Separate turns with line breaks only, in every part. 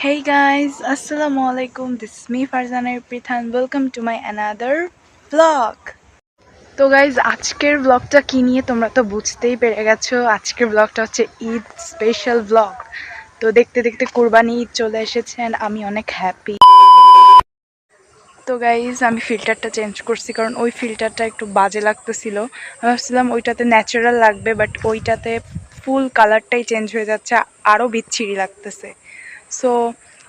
Hey guys, Assalamu alaikum. This is me Farzana Irpit and welcome to my another vlog. তো guys আজকের ব্লগটা কি নিয়ে তোমরা তো বুঝতেই পেরে গেছো। আজকের ব্লগটা হচ্ছে ঈদ স্পেশাল ব্লগ তো দেখতে দেখতে কোরবানি ঈদ চলে এসেছে and আমি অনেক হ্যাপি তো গাইজ আমি ফিল্টারটা চেঞ্জ করছি কারণ ওই ফিল্টারটা একটু বাজে লাগতেছিল। আমি ভাবছিলাম ওইটাতে ন্যাচারাল লাগবে বাট ওইটাতে ফুল কালারটাই চেঞ্জ হয়ে যাচ্ছে আরও বিচ্ছিরি লাগতেছে। সো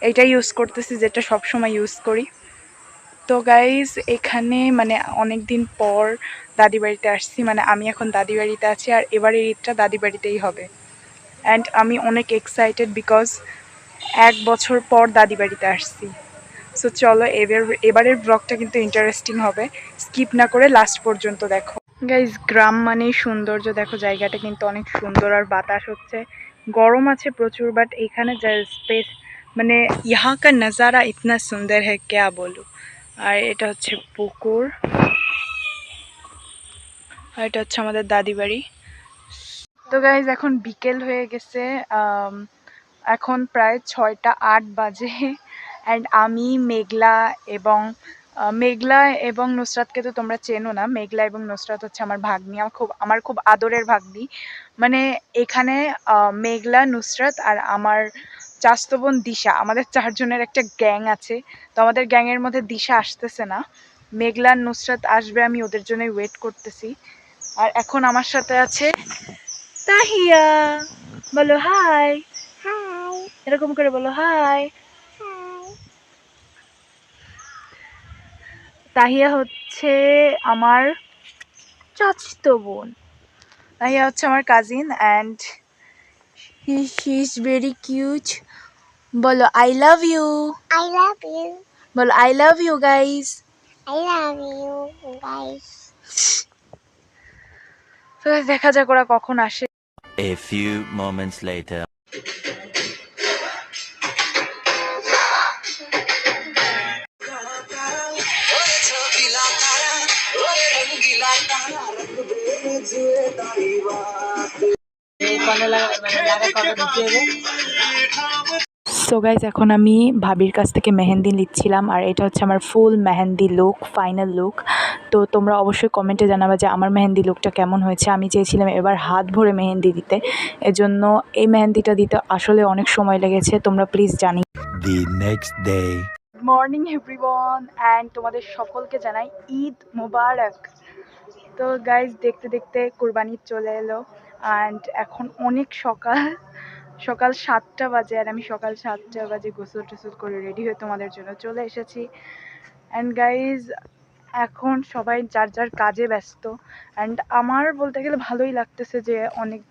এইটা ইউজ করতেছি যেটা সব সময় ইউজ করি। তো গাইজ এখানে মানে অনেক দিন পর দাদি বাড়িতে আসছি মানে আমি এখন দাদি বাড়িতে আছি আর এবারের ঈদটা দাদি বাড়িতেই হবে। অ্যান্ড আমি অনেক এক্সাইটেড বিকজ এক বছর পর দাদি বাড়িতে আসছি। সো চলো এবার, এবারের ব্লগটা কিন্তু ইন্টারেস্টিং হবে। স্কিপ না করে লাস্ট পর্যন্ত দেখো। গাইজ গ্রাম মানেই সৌন্দর্য। দেখো, জায়গাটা কিন্তু অনেক সুন্দর আর বাতাস হচ্ছে। গরম আছে প্রচুর বাট এখানে যা স্পেস মানে ইহা কা নজারা ইতনা সুন্দর হ্যাঁ ক্যা বলু আর এটা হচ্ছে পুকুর আর এটা হচ্ছে আমাদের দাদি বাড়ি তো গাইজ এখন বিকেল হয়ে গেছে এখন প্রায় ছয়টা আট বাজে অ্যান্ড আমি মেঘলা এবং মেঘলা এবং নুসরাতকে তো তোমরা চেনো না। মেঘলা এবং নুসরাত হচ্ছে আমার ভাগ্নি আমার খুব আমার খুব আদরের ভাগ্নি। মানে এখানে মেঘলা নুসরাত আর আমার চাস্তো বোন দিশা। আমাদের চারজনের একটা গ্যাং আছে। তো আমাদের গ্যাংয়ের মধ্যে দিশা আসতেছে না। মেঘলা নুসরাত আসবে আমি ওদের জন্যই ওয়েট করতেছি। আর এখন আমার সাথে আছে তাহিয়া। বলো হাই
হাই
এরকম করে বলো হাই
হাই
তাহিয়া হচ্ছে আমার চাচিতো বোন। তাহিয়া হচ্ছে আমার cousin and he he is very cute বলো I love you
I love you
বলো I love you guys
I love you guys
তো দেখা যাক ওরা কখন আসে।
A few moments later.
So guys এখন আমি ভাবির কাছ থেকে মেহেন্দি নিচ্ছিলাম আর এটা হচ্ছে আমার full mehndi look final look তো তোমরা অবশ্যই কমেন্টে জানাবে যে আমার মেহেন্দি লুকটা কেমন হয়েছে। আমি চেয়েছিলাম এবার হাত ভরে মেহেন্দি দিতে। এজন্য এই মেহেন্দিটা দিতে আসলে অনেক সময় লেগেছে। তোমরা প্লিজ জানি
The next day.
Morning everyone and তোমাদের সকলকে জানাই ঈদ মোবারক। তো গাইজ দেখতে দেখতে কুরবানি চলে এলো অ্যান্ড এখন অনেক সকাল সকাল সাতটা বাজে আর আমি সকাল সাতটা বাজে গোসল টোসল করে রেডি হয়ে তোমাদের জন্য চলে এসেছি। অ্যান্ড গাইজ এখন সবাই যার যার কাজে ব্যস্ত অ্যান্ড আমার বলতে গেলে ভালোই লাগতেছে যে অনেক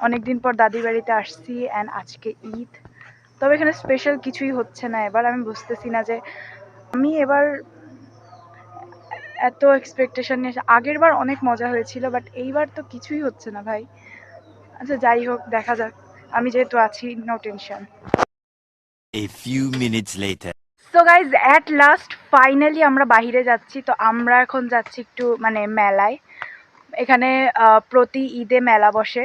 অনেক দিন পর দাদি বাড়িতে আসছি অ্যান্ড আজকে ঈদ। তবে এখানে স্পেশাল কিছুই হচ্ছে না, এবার আমি বুঝতেছি না যে আমি এবার এত এক্সপেকটেশন নিয়ে আগের বার অনেক মজা হয়েছিল বাট এইবার তো কিছুই হচ্ছে না ভাই। আচ্ছা যাই হোক দেখা যাক। আমি যেহেতু আছি no tension
A few minutes later.
So guys at last finally আমরা বাইরে যাচ্ছি তো আমরা এখন যাচ্ছি একটু মানে মেলায়। এখানে প্রতি ঈদে মেলা বসে।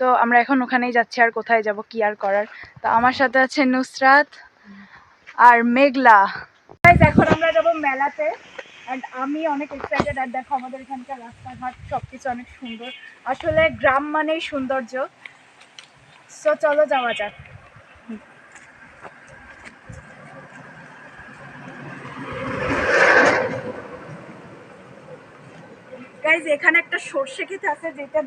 তো আমরা এখন ওখানেই যাচ্ছি আর কোথায় যাব কি আর করার। তো আমার সাথে আছে নুসরাত আর মেঘলা। এখন আমরা যাব মেলাতে। অ্যান্ড আমি অনেক এক্সাইটেড আর দেখো আমাদের এখানকার রাস্তাঘাট সব কিছু অনেক সুন্দর। আসলে গ্রাম মানেই সৌন্দর্য। সো চলো যাওয়া যাক। গাইজ এখানে একটা সর্ষে ক্ষেত আছে যেটা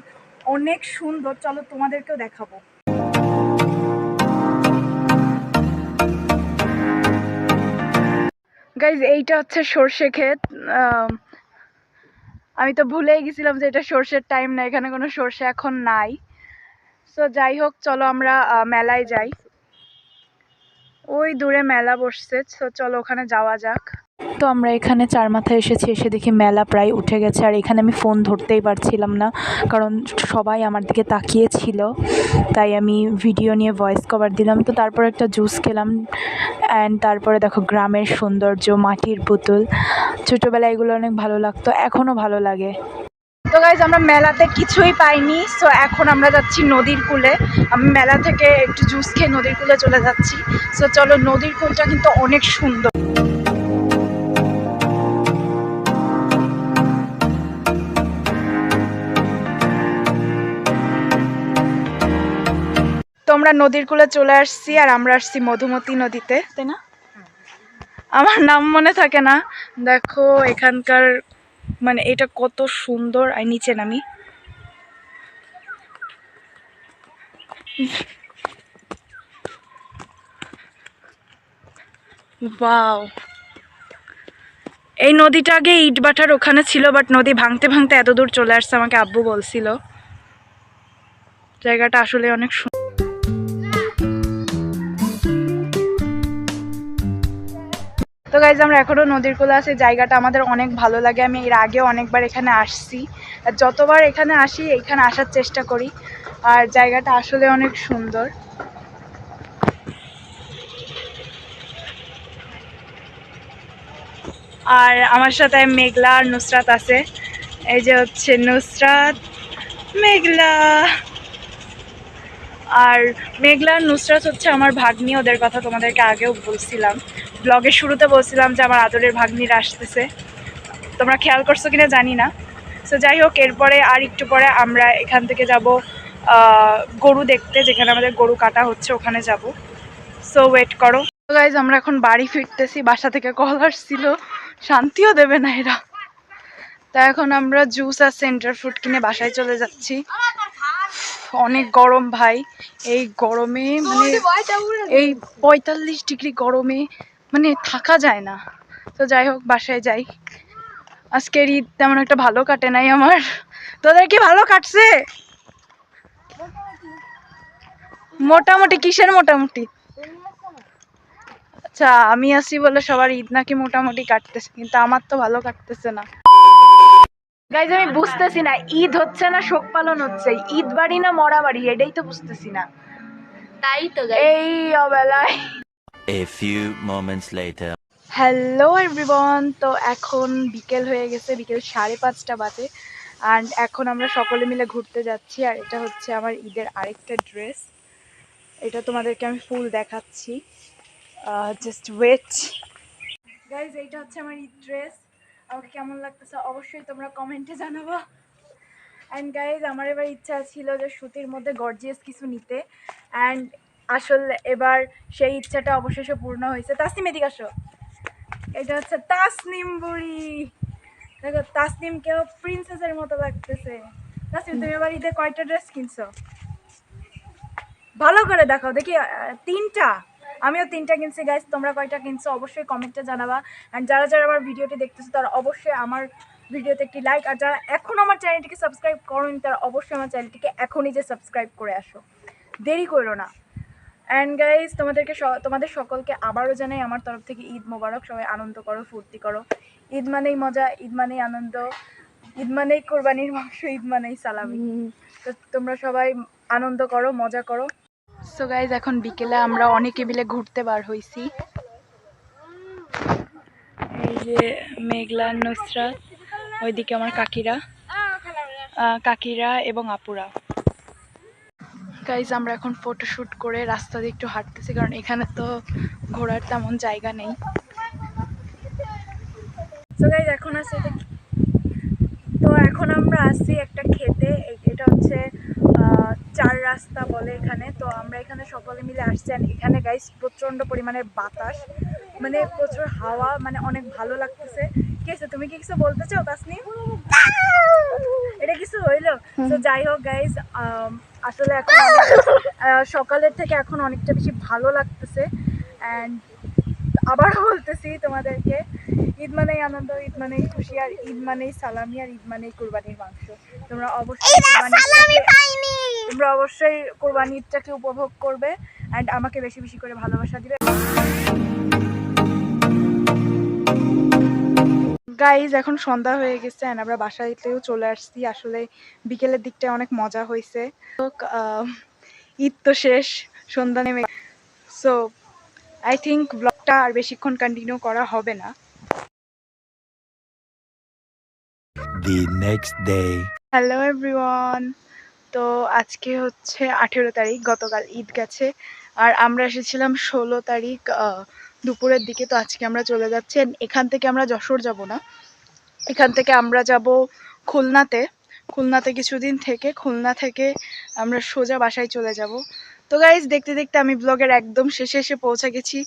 অনেক সুন্দর। চলো তোমাদেরকেও দেখাবো। গাইজ এইটা হচ্ছে সর্ষে ক্ষেত। আমি তো ভুলেই গেছিলাম যে এটা সর্ষের টাইম না, এখানে কোনো সর্ষে এখন নাই। সো যাই হোক, চলো আমরা মেলায় যাই। ওই দূরে মেলা বসছে সো চলো ওখানে যাওয়া যাক। তো আমরা এখানে চার মাথায় এসেছি, এসে দেখি মেলা প্রায় উঠে গেছে। আর এখানে আমি ফোন ধরতেই পারছিলাম না, কারণ সবাই আমার দিকে তাকিয়েছিল। তাই আমি ভিডিও নিয়ে ভয়েস কভার দিলাম। তো তারপর একটা জুস খেলাম। অ্যান্ড তারপরে দেখো গ্রামের সৌন্দর্য, মাটির পুতুল। ছোটোবেলায় এগুলো অনেক ভালো লাগতো এখনও ভালো লাগে। তো গাইজ আমরা মেলাতে কিছুই পাইনি। সো এখন আমরা যাচ্ছি নদীর কূলে। আমি মেলা থেকে একটু জুস খেয়ে নদীর কূলে চলে যাচ্ছি। সো চলো নদীর কূলটা কিন্তু অনেক সুন্দর। আমরা নদীর কূলে চলে আসছি আর আমরা আসছি মধুমতি নদীতে, তাই না? আমার নাম মনে থাকে না। দেখো এখানকার মানে এটা কত সুন্দর, আর নিচে নামি। বাও। এই নদীটা আগে ইটবাটার ওখানে ছিল, বাট নদী ভাঙতে ভাঙতে এত দূর চলে আসছে, আমাকে আব্বু বলছিল। জায়গাটা আসলে অনেক সুন্দর তো গাইজ আমরা এখনও নদীর কূলে আছি। জায়গাটা আমাদের অনেক ভালো লাগে। আমি এর আগেও অনেকবার এখানে আসছি। আর যতবার এখানে আসি, এখানে আসার চেষ্টা করি। আর জায়গাটা আসলে অনেক সুন্দর। আর আমার সাথে মেঘলা আর নুসরাত আছে। এই যে হচ্ছে নুসরাত, মেঘলা। আর মেঘলা আর নুসরাত হচ্ছে আমার ভাগ্নি, ওদের কথা তোমাদেরকে আগেও বলছিলাম। ব্লগের শুরুতে বলছিলাম যে আমার আদরের ভাগ্নিরা আসতেছে। তোমরা খেয়াল করছ কিনা জানি না। তো যাই হোক, এরপরে আর একটু পরে আমরা এখান থেকে যাব গরু দেখতে, যেখানে আমাদের গরু কাটা হচ্ছে, ওখানে যাব। সো ওয়েট করো। গাইজ আমরা এখন বাড়ি ফিরতেছি, বাসা থেকে কল আসছিল। শান্তিও দেবে না এরা। তা এখন আমরা জুস আর সেন্টার ফ্রুট কিনে বাসায় চলে যাচ্ছি। অনেক গরম ভাই। এই গরমে মানে এই পঁয়তাল্লিশ ডিগ্রি গরমে মানে থাকা যায় না। তো যাই হোক বাসায় যাই। আজকের ঈদ তেমন একটা ভালো কাটে নাই আমার। তোদের কি ভালো কাটছে? মোটামুটি কিসের মোটামুটি? আচ্ছা আমি আছি বলে সবার ঈদ নাকি মোটামুটি কাটতেছে কিন্তু আমার তো ভালো কাটতেছে না। গাইজ আমি বুঝতেছি না ঈদ হচ্ছে না শোক পালন হচ্ছে। ঈদ বাড়ি না মরা বাড়ি এটাই তো বুঝতেছি না।
তাই তো
এই অবেলায়।
A few moments later.
Hello everyone তো এখন বিকেল হয়ে গেছে, বিকেল সাড়ে পাঁচটা বাজে। অ্যান্ড এখন আমরা সকলে মিলে ঘুরতে যাচ্ছি, আর এটা হচ্ছে আমার ঈদের আরেকটা ড্রেস এটা তোমাদেরকে আমি ফুল দেখাচ্ছি। জাস্ট ওয়েট গাইজ এইটা হচ্ছে আমার ঈদ ড্রেস আমাকে কেমন লাগতেছে অবশ্যই তোমরা কমেন্টে জানাবা। অ্যান্ড গাইজ আমার এবার ইচ্ছা ছিল যে সুতির মধ্যে গর্জিয়াস কিছু নিতে। অ্যান্ড আসলে এবার সেই ইচ্ছাটা অবশেষে পূর্ণ হয়েছে। তাসনিম, এদিকে আসো। এটা হচ্ছে তাসনিম বুড়ি। দেখো, তাসনিমকেও প্রিন্সেসের মতো লাগতেছে। তাসনিম, তুমি এবার ঈদে কয়টা ড্রেস কিনছো? ভালো করে দেখাও, দেখি তিনটা? আমিও তিনটা কিনছি গাইস তোমরা কয়টা কিনছো? অবশ্যই কমেন্টে জানাবা। অ্যান্ড যারা যারা আমার ভিডিওটি দেখতেছো, তারা অবশ্যই আমার ভিডিওতে একটি লাইক আর যারা এখনও আমার চ্যানেলটিকে সাবস্ক্রাইব করোনি, তারা অবশ্যই আমার চ্যানেলটিকে এখনই যে সাবস্ক্রাইব করে আসো। দেরি করো না। অ্যান্ড গাইজ তোমাদেরকে স- তোমাদের সকলকে আবারও জানাই আমার তরফ থেকে ঈদ মোবারক। সবাই আনন্দ করো ফুর্তি করো। ঈদ মানেই মজা ঈদ মানেই আনন্দ। ঈদ মানেই কোরবানির মাংস ঈদ মানেই সালামি। তো তোমরা সবাই আনন্দ করো মজা করো। সো গাইজ এখন বিকেলে আমরা অনেকে মিলে ঘুরতে বার হইছি। এই যে মেঘলা নুসরাত ওইদিকে আমার কাকিরা। কাকিরা এবং আপুরা। গাইজ আমরা এখন ফটোশ্যুট করে রাস্তা দিয়ে একটু হাঁটতেছি কারণ এখানে তো ঘোরার তেমন জায়গা নেই। তো গাইজ এখন আছে তো এখন আমরা আসছি একটা খেতে এটা হচ্ছে চার রাস্তা বলে এখানে। তো আমরা এখানে সকলে মিলে আসছি। আর এখানে গাইজ প্রচণ্ড পরিমাণের বাতাস মানে প্রচুর হাওয়া মানে অনেক ভালো লাগতেছে। কি আছে তুমি কি কিছু বলতে চাও তাসনিম? এটা কিছু হইল? তো যাই হোক গাইজ আসলে এখন সকালের থেকে এখন অনেকটা বেশি ভালো লাগতেছে। অ্যান্ড আবারও বলতেছি তোমাদেরকে ঈদ মানেই আনন্দ ঈদ মানেই খুশি আর ঈদ মানেই সালামি আর ঈদ মানেই কোরবানির মাংস। তোমরা অবশ্যই তোমরা অবশ্যই কোরবানি ঈদটাকে উপভোগ করবে অ্যান্ড আমাকে বেশি বেশি করে ভালোবাসা দিবে। গাইজ এখন সন্ধ্যা হয়ে গেছে and আমরা বাসাতেও চলে আসছি। আসলে বিকেলের দিকটা অনেক মজা হয়েছে। তো, ঈদ তো শেষ সন্ধ্যা নেমে সো আই থিঙ্ক ব্লগটা আর বেশিক্ষণ কন্টিনিউ করা হবে না. হ্যালো এভরিওয়ান তো আজকে হচ্ছে আঠেরো তারিখ গতকাল ঈদ গেছে। আর আমরা এসেছিলাম ষোলো তারিখ আহ, দুপুরের দিকে তো আজকে আমরা চলে যাচ্ছি এখান থেকে আমরা যশোর যাব না। এখান থেকে আমরা যাব খুলনাতে। খুলনাতে কিছুদিন থেকে, খুলনা থেকে আমরা সোজা বাসায় চলে যাব। তো গাইজ দেখতে দেখতে আমি ব্লগের একদম শেষে এসে পৌঁছে গেছি।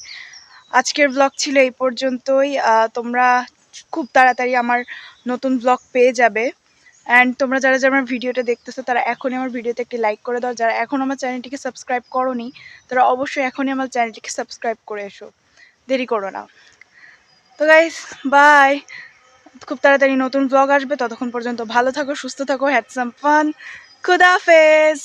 আজকের ব্লগ ছিল এই পর্যন্তই। তোমরা খুব তাড়াতাড়ি আমার নতুন ব্লগ পেয়ে যাবে। অ্যান্ড তোমরা যারা যারা আমার ভিডিওটা দেখতেছো, তারা এখনই আমার ভিডিওতে একটি লাইক করে দাও। যারা এখন আমার চ্যানেলটিকে সাবস্ক্রাইব করোনি, তারা অবশ্যই এখনই আমার চ্যানেলটিকে সাবস্ক্রাইব করে এসো। দেরি করো না। তো গাইস বাই খুব তাড়াতাড়ি নতুন ব্লগ আসবে, ততক্ষণ পর্যন্ত ভালো থাকো, সুস্থ থাকো হ্যাডসাম ফান খুদাফেজ